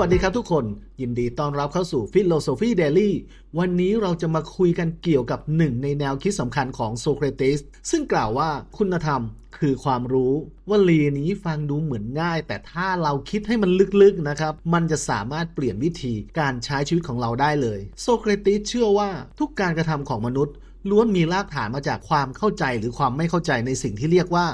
วัสดีครับทุกคน ยินดีต้อนรับเข้าสู่ Philosophy Daily วันนี้เราจะมาคุยกันเกี่ยวกับหนึ่งในแนวคิดสำคัญของโซเครติสซึ่งกล่าวว่าคุณธรรมคือความรู้วลีนี้ฟังดูเหมือนง่าย แต่ถ้าเราคิดให้มันลึกๆนะครับ มันจะสามารถเปลี่ยนวิธีการใช้ชีวิตของเราได้เลย โซเครติสเชื่อว่าทุกการกระทำของมนุษย์ ล้วนมีรากฐานมาจากความเข้าใจหรือความไม่เข้าใจในสิ่งที่เรียกว่า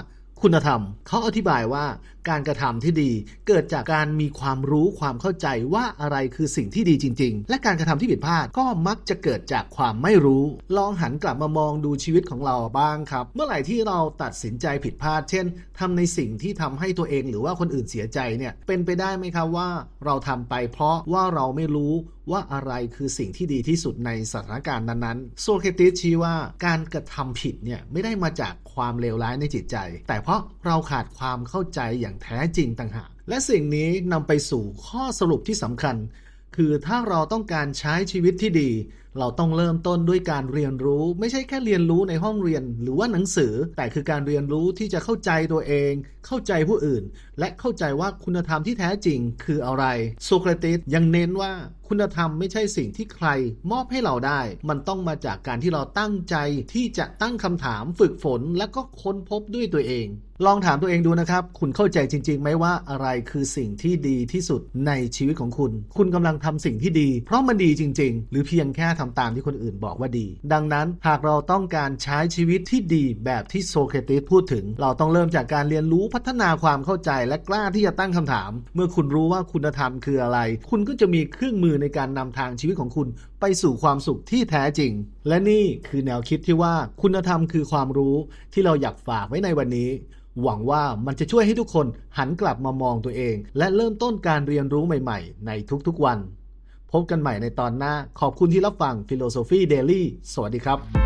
คุณธรรมเขาอธิบายว่า การกระทำที่ดี เกิดจากการมีความรู้ความเข้าใจว่าอะไรคือสิ่งที่ดีจริง ๆ และการกระทำที่ผิดพลาดก็มักจะเกิดจากความไม่รู้ ลองหันกลับมามองดูชีวิตของเราบ้างครับ เมื่อไหร่ที่เราตัดสินใจผิดพลาด เช่นทำในสิ่งที่ทำให้ตัวเองหรือว่าคนอื่นเสียใจเนี่ยเป็นไปได้ไหมครับว่าเราทำไปเพราะว่าเราไม่รู้ว่าอะไรคือสิ่งที่ดีที่สุดในสถานการณ์นั้นๆ โซเครติสชี้ว่าการกระทำผิดเนี่ยไม่ได้มาจากความเลวร้ายในจิตใจ แต่เพราะเราขาดความเข้าใจอย่างแท้จริงต่างหาก และสิ่งนี้นำไปสู่ข้อสรุปที่สำคัญ คือถ้าเราต้องการใช้ชีวิตที่ดี เราต้องเริ่มต้นด้วยการเรียนรู้ ไม่ใช่แค่เรียนรู้ในห้องเรียน หรือว่าหนังสือ แต่คือการเรียนรู้ที่จะเข้าใจตัวเอง เข้าใจผู้อื่น และเข้าใจว่าคุณธรรมที่แท้จริงคืออะไร โซเครติสยังเน้นว่าคุณธรรมไม่ใช่สิ่งที่ใครมอบให้เราได้ มันต้องมาจากการที่เราตั้งใจที่จะตั้งคำถามฝึกฝน และก็ค้นพบด้วยตัวเอง ลองถามตัวเองดูนะครับ คุณเข้าใจจริงๆไหมว่าอะไรคือสิ่งที่ดีที่สุดในชีวิตของคุณ คุณกำลังทำสิ่งที่ดี เพราะมันดีจริง ๆ หรือเพียงแค่ทำตามที่คนอื่นบอกว่าดี ดังนั้นหากเราต้องการใช้ชีวิตที่ดีแบบที่โซเครติสพูดถึง เราต้องเริ่มจากการเรียนรู้พัฒนาความเข้าใจและกล้าที่จะตั้งคำถาม เมื่อคุณรู้ว่าคุณธรรมคืออะไร คุณก็จะมีเครื่องมือในการนำทางชีวิตของคุณไปสู่ความสุขที่แท้จริง และนี่คือแนวคิดที่ว่าคุณธรรมคือความรู้ที่เราอยากฝากไว้ในวันนี้หวังว่ามันจะช่วยให้ทุกคนหันกลับมามองตัวเอง และเริ่มต้นการเรียนรู้ใหม่ ๆ ในทุกๆวัน พบกันใหม่ในตอนหน้า ขอบคุณที่รับฟัง Philosophy Daily สวัสดีครับ